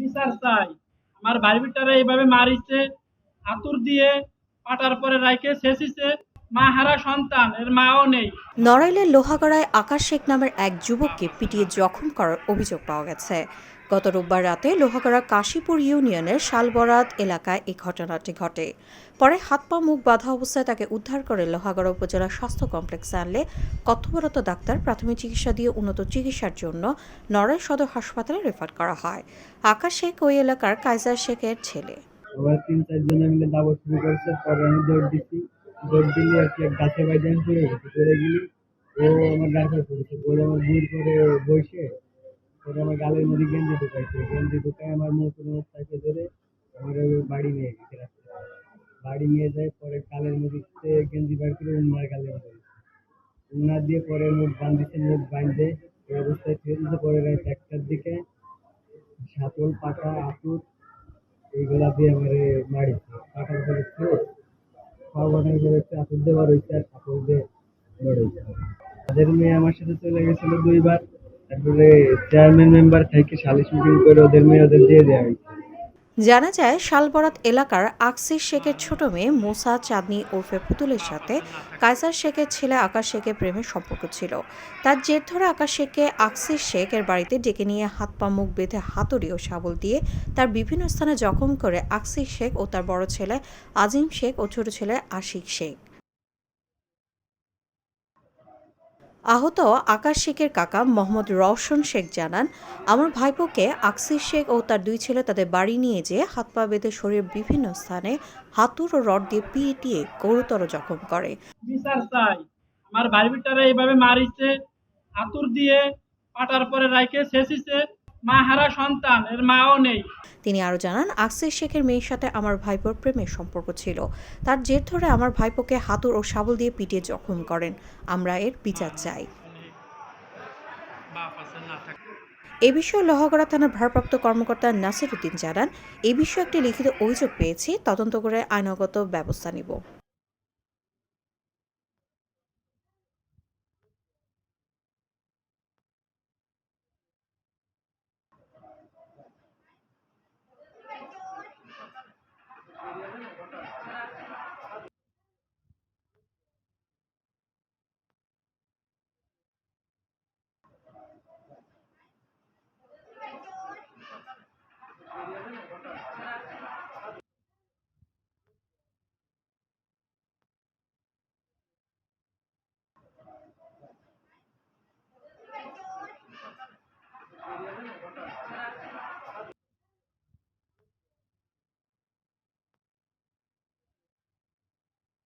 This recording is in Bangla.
বিচার চাই আমার ভাই বিটারে এইভাবে মারিছে হাতুর দিয়ে পাটার পরে রাইকে শেষিছে মা হারা সন্তান এর মাও নেই। নড়াইলের লোহাগড়ায় আকাশ শেখ নামের এক যুবককে পিটিয়ে জখম করার অভিযোগ পাওয়া গেছে। গত রোববার রাতে লোহাগড়া কাশীপুর ইউনিয়নের শালবরাত এলাকায় এই ঘটনাটি ঘটে। পরে হাত পা মুখ বাঁধা অবস্থায় তাকে উদ্ধার করে লোহাগড়া উপজেলা স্বাস্থ্য কমপ্লেক্সে আনলে কর্তব্যরত ডাক্তার প্রাথমিক চিকিৎসা দিয়ে উন্নত চিকিৎসার জন্য নড়াইল সদর হাসপাতালে রেফার করা হয়। আকাশ শেখ ওই এলাকার কাইজার শেখের ছেলে। তিন চারজনে মিলে দাবর শুরু করছে পরে আমি দৌড় দিচ্ছি দৌড় দিলে আর কি এক গাছে বাইরে আমি পড়ে গেছি পড়ে গেলি। ও আমার গাছে পড়েছে। পরে আমার দূর করে বসে। পরে আমার গালের মধ্যে গেঞ্জি ঢুকাইছে। গেঞ্জি ঢুকায় আমার মুখ মুখ ধরে আমার বাড়ি নিয়ে গেছে বাড়ি নিয়ে যায়, পরে কালের মধ্যে গেঞ্জি বার করে উন্নার গালে উন্না দিয়ে পরে মুখ বান্ধিছে, মুখ বাঁধে। এই অবস্থায় ফেলছে পরে রাত একটার দিকে সাপল পাটা আতুর, এইগুলা দিয়ে আমারে মারিছে। কাটার পরে পরে হচ্ছে আতুর দিয়ে বার আর কাপড় দিয়ে বার হয়েছে। তাদের মেয়ে আমার সাথে চলে গেছিল দুইবার। তারপরে চেয়ারম্যান মেম্বার থেকে সালিশ মিটিং করে ওদের মেয়ে ওদের দিয়ে দেওয়া হয়েছে। জানা যায়, শালবরাত এলাকার আকসির শেখের ছোট মেয়ে মোসা চাঁদনি ওরফে পুতুলের সাথে কায়সার শেখের ছেলে আকাশ শেখের প্রেমের সম্পর্ক ছিল। তার জের ধরে আকাশ শেখকে আকসির শেখের বাড়িতে ডেকে নিয়ে হাত পা মুখ বেঁধে হাতুড়ি ও শাবল দিয়ে তার বিভিন্ন স্থানে জখম করে আকসির শেখ ও তার বড় ছেলে আজিম শেখ ও ছোট ছেলে আশিক শেখ। আহত আকাশ শেখের কাকা মোহাম্মদ রওশন শেখ জানান, আমার ভাইপোকে আকসির শেখ ও তার দুই ছেলে তাদের বাড়ি নিয়ে যেয়ে হাত পা বেঁধে শরীরের বিভিন্ন স্থানে হাতুর ও রড দিয়ে পিটিয়ে গুরুতর জখম করে। বিচার আমার ভাই বিটারে এইভাবে মারিছে হাতুর দিয়ে পাটার পরে রাইকে শেষিছে সন্তান, এর মাও নেই। তিনি জানান শেখের মেয়ের সাথে আমার ভাইপোর প্রেমের সম্পর্ক ছিল। তার জের ধরে আমার ভাইপোকে হাতুর ও শাবল দিয়ে পিটিয়ে জখম করেন। আমরা এর বিচার চাই। এ বিষয়ে লোহাগড়া থানার ভারপ্রাপ্ত কর্মকর্তা নাসির উদ্দিন জানান, এ বিষয়ে একটি লিখিত অভিযোগ পেয়েছি। তদন্ত করে আইনগত ব্যবস্থা নিব।